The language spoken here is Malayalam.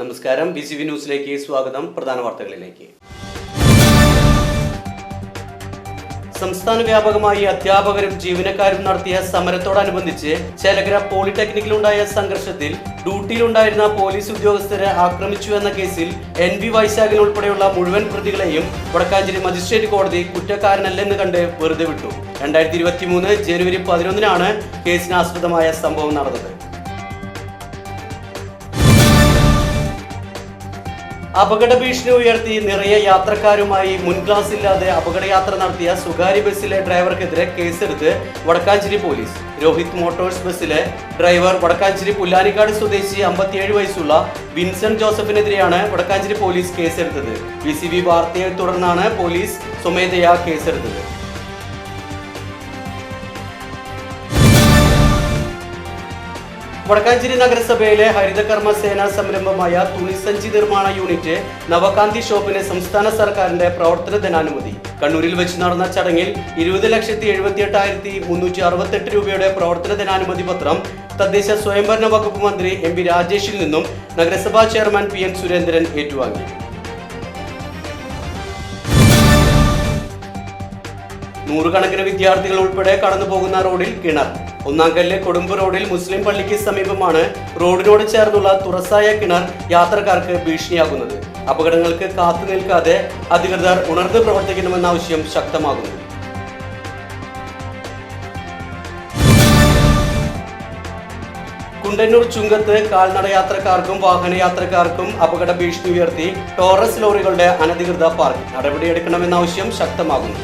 നമസ്കാരം. ബി സി വി ന്യൂസിലേക്ക് സ്വാഗതം. പ്രധാന വാർത്തകളിലേക്ക്. സംസ്ഥാന വ്യാപകമായി അധ്യാപകരും ജീവനക്കാരും നടത്തിയ സമരത്തോടനുബന്ധിച്ച് ചേലഗ്ര പോളിടെക്നിക്കിലുണ്ടായ സംഘർഷത്തിൽ ഡ്യൂട്ടിയിലുണ്ടായിരുന്ന പോലീസ് ഉദ്യോഗസ്ഥരെ ആക്രമിച്ചു എന്ന കേസിൽ എൻ വി വൈശാഖൻ ഉൾപ്പെടെയുള്ള മുഴുവൻ പ്രതികളെയും വടക്കാഞ്ചേരി മജിസ്ട്രേറ്റ് കോടതി കുറ്റക്കാരനല്ലെന്ന് കണ്ട് വെറുതെ വിട്ടു. രണ്ടായിരത്തി ഇരുപത്തി മൂന്ന് ജനുവരി പതിനൊന്നിനാണ് കേസിനാസ്പദമായ സംഭവം നടന്നത്. അപകട ഭീഷണി ഉയർത്തി നിറയെ യാത്രക്കാരുമായി മുൻ ക്ലാസ് ഇല്ലാതെ അപകടയാത്ര നടത്തിയ സ്വകാര്യ ബസ്സിലെ ഡ്രൈവർക്കെതിരെ കേസെടുത്ത് വടക്കാഞ്ചേരി പോലീസ്. രോഹിത് മോട്ടോഴ്സ് ബസ്സിലെ ഡ്രൈവർ വടക്കാഞ്ചേരി പുല്ലാനിക്കാട് സ്വദേശി അമ്പത്തിയേഴ് വയസ്സുള്ള വിൻസെന്റ് ജോസഫിനെതിരെയാണ് വടക്കാഞ്ചേരി പോലീസ് കേസെടുത്തത്. ബി സി ബി വാർത്തയെ തുടർന്നാണ് പോലീസ് സ്വമേധയാ കേസെടുത്തത്. വടക്കാഞ്ചേരി നഗരസഭയിലെ ഹരിതകർമ്മ സേനാ സംരംഭമായ തുണിസഞ്ചി നിർമ്മാണ യൂണിറ്റ് നവകാന്തി ഷോപ്പിന് സംസ്ഥാന സർക്കാരിന്റെ പ്രവർത്തന ദിനാനുമതി കണ്ണൂരിൽ വെച്ച് നടന്ന ചടങ്ങിൽ ഇരുപത് ലക്ഷത്തി എഴുപത്തി എട്ടായിരത്തി മുന്നൂറ്റി അറുപത്തെട്ട് രൂപയുടെ പ്രവർത്തന ദിനാനുമതി പത്രം തദ്ദേശ സ്വയംഭരണ വകുപ്പ് മന്ത്രി എം പി രാജേഷിൽ നിന്നും നഗരസഭാ ചെയർമാൻ പി എൻ സുരേന്ദ്രൻ ഏറ്റുവാങ്ങി. നൂറുകണക്കിന് വിദ്യാർത്ഥികൾ ഉൾപ്പെടെ കടന്നുപോകുന്ന റോഡിൽ കിണർ. ഒന്നാംകല്ല് കൊടുമ്പ് റോഡിൽ മുസ്ലിം പള്ളിക്ക് സമീപമാണ് റോഡിനോട് ചേർന്നുള്ള തുറസായ കിണർ യാത്രക്കാർക്ക് ഭീഷണിയാകുന്നത്. അപകടങ്ങൾക്ക് കാത്തു നിൽക്കാതെ അധികൃതർ ഉണർന്ന് പ്രവർത്തിക്കണമെന്ന ആവശ്യം ശക്തമാകുന്നു. കുണ്ടന്നൂർ ചുങ്കത്ത് കാൽനട യാത്രക്കാർക്കും വാഹന യാത്രക്കാർക്കും അപകട ഭീഷണി ഉയർത്തി ടോറസ് ലോറികളുടെ അനധികൃത പാർക്ക് നടപടിയെടുക്കണമെന്ന ആവശ്യം ശക്തമാകുന്നു.